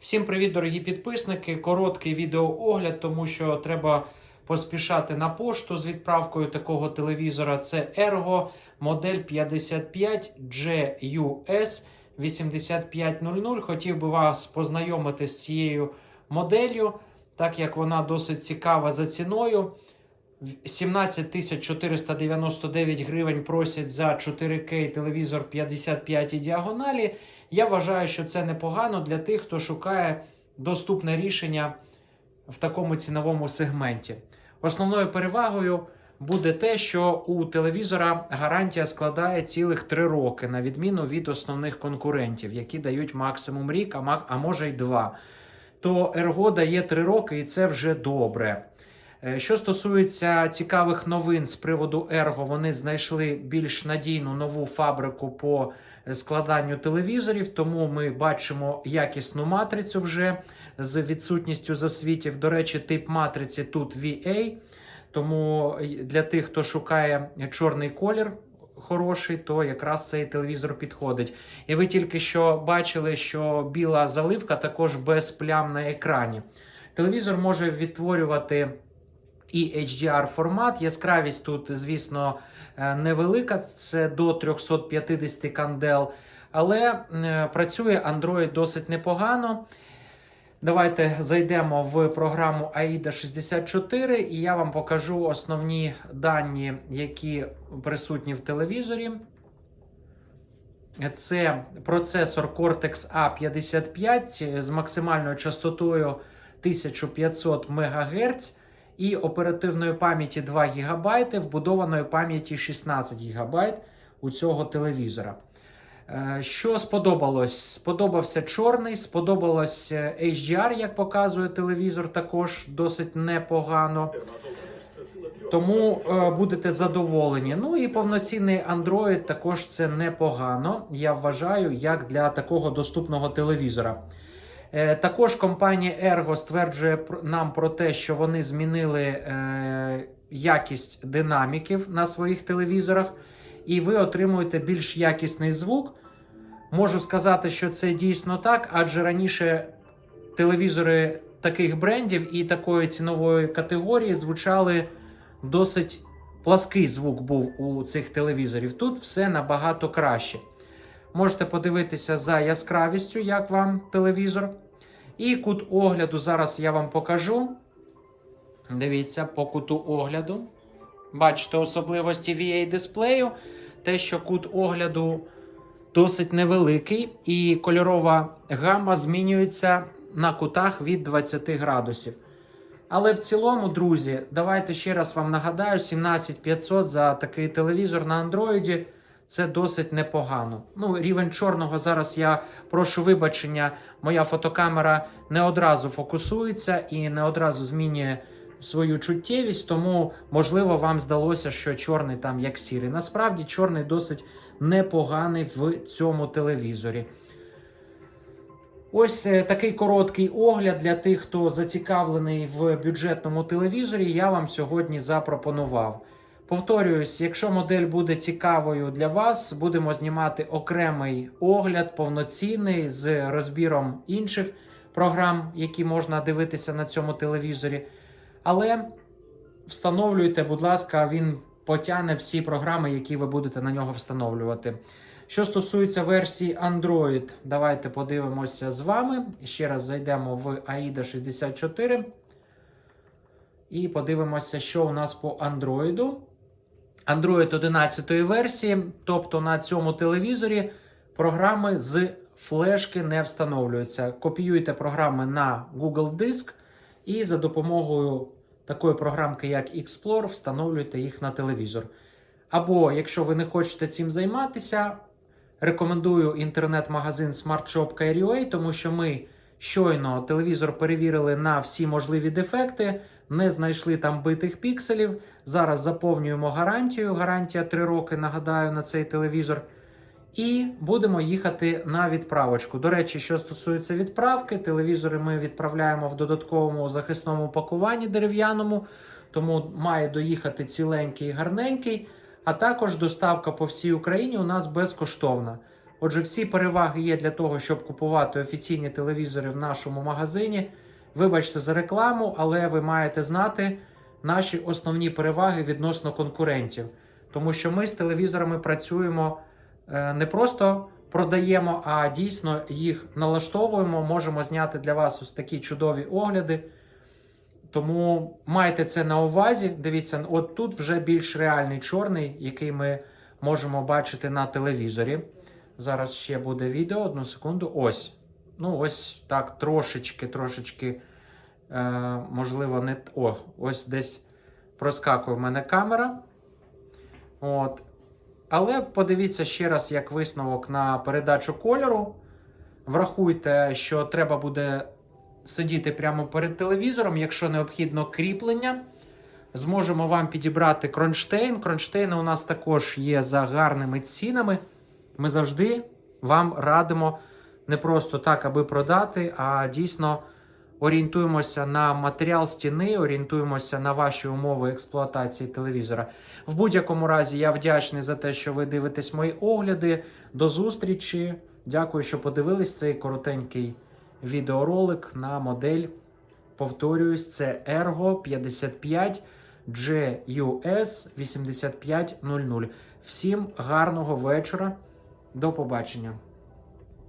Всім привіт, дорогі підписники! Короткий відеоогляд, тому що треба поспішати на пошту з відправкою такого телевізора. Це Ergo модель 55GUS 8500. Хотів би вас познайомити з цією моделлю, так як вона досить цікава за ціною. 17 499 гривень просять за 4К телевізор 55 діагоналі. Я вважаю, що це непогано для тих, хто шукає доступне рішення в такому ціновому сегменті. Основною перевагою буде те, що у телевізора гарантія складає цілих 3 роки, на відміну від основних конкурентів, які дають максимум рік, а, може й 2. То Ergo дає 3 роки, і це вже добре. Е, Що стосується цікавих новин з приводу Ergo, вони знайшли більш надійну нову фабрику по складанню телевізорів, тому ми бачимо якісну матрицю вже з відсутністю засвітів. До речі, тип матриці тут VA, тому для тих, хто шукає чорний колір. Хороший, то якраз цей телевізор підходить. І ви тільки що бачили, що біла заливка також без плям на екрані. Телевізор може відтворювати і HDR формат. Яскравість тут, звісно, е, невелика, це до 350 кандел. Але е, працює Android досить непогано. Давайте зайдемо в програму AIDA 64, і я вам покажу основні дані, які присутні в телевізорі. Це процесор Cortex A55 з максимальною частотою 1500 МГц і оперативної пам'яті 2 ГБ, вбудованої пам'яті 16 ГБ у цього телевізора. Е, Що сподобалось? Сподобався чорний, сподобалось е, HDR, як показує телевізор, також досить непогано. Тому е, будете задоволені. Ну і повноцінний Android також це непогано. Я вважаю, як для такого доступного телевізора. Е, Також компанія Ergo стверджує нам про те, що вони змінили е, якість динаміків на своїх телевізорах, і ви отримуєте більш якісний звук. Можу сказати, що це дійсно так, адже раніше телевізори таких брендів і такої цінової категорії звучали досить плаский звук був у цих телевізорів. Тут все набагато краще. Можете подивитися за яскравістю, як вам телевізор. І кут огляду зараз я вам покажу. Дивіться, по куту огляду. Бачите особливості VA дисплею. Те, що кут огляду досить невеликий, і кольорова гама змінюється на кутах від 20 градусів. Але в цілому, друзі, давайте ще раз вам нагадаю: 17500 за такий телевізор на Андроїді це досить непогано. Ну, рівень чорного зараз я прошу вибачення, моя фотокамера не одразу фокусується і не одразу змінює свою чуттєвість, тому можливо вам здалося, що чорний там як сірий. Насправді чорний досить непоганий в цьому телевізорі. Ось е, такий короткий огляд для тих, хто зацікавлений в бюджетному телевізорі. Я вам сьогодні запропонував. Повторююсь, якщо модель буде цікавою для вас, будемо знімати окремий огляд, повноцінний з розбіром інших програм, які можна дивитися на цьому телевізорі. Але встановлюйте, будь ласка, він потягне всі програми, які ви будете на нього встановлювати. Що стосується версії Android, давайте подивимося з вами. Ще раз зайдемо в AIDA 64 і подивимося, що у нас по Android. Android 11 версії, тобто на цьому телевізорі програми з флешки не встановлюються. Копіюйте програми на Google Диск і за допомогою такої програмки, як Explore, встановлюйте їх на телевізор. Або, якщо ви не хочете цим займатися, рекомендую інтернет-магазин SmartShop.ua, тому що ми щойно телевізор перевірили на всі можливі дефекти, не знайшли там битих пікселів. Зараз заповнюємо гарантію. Гарантія 3 роки, нагадаю, на цей телевізор. І будемо їхати на відправочку. До речі, що стосується відправки, телевізори ми відправляємо в додатковому захисному пакуванні дерев'яному, тому має доїхати ціленький і гарненький. А також доставка по всій Україні у нас безкоштовна. Отже, всі переваги є для того, щоб купувати офіційні телевізори в нашому магазині. Вибачте за рекламу, але ви маєте знати наші основні переваги відносно конкурентів. Тому що ми з телевізорами працюємо е, не просто продаємо, а дійсно їх налаштовуємо. Можемо зняти для вас ось такі чудові огляди. Тому майте це на увазі. Дивіться, от тут вже більш реальний чорний, який ми можемо бачити на телевізорі. Зараз ще буде відео, одну секунду. Ось. Ну, ось так, трошечки, трошечки, е, можливо, не. О, ось десь проскакує в мене камера. От. Але подивіться ще раз, як висновок на передачу кольору. Врахуйте, що треба буде сидіти прямо перед телевізором, якщо необхідно кріплення. Зможемо вам підібрати кронштейн. Кронштейни у нас також є за гарними цінами. Ми завжди вам радимо не просто так, аби продати, а дійсно орієнтуємося на матеріал стіни, орієнтуємося на ваші умови експлуатації телевізора. В будь-якому разі я вдячний за те, що ви дивитесь мої огляди. До зустрічі. Дякую, що подивились цей коротенький відеоролик на модель. Повторююсь, це Ergo 55 GUS 8500. Всім гарного вечора. До побачення.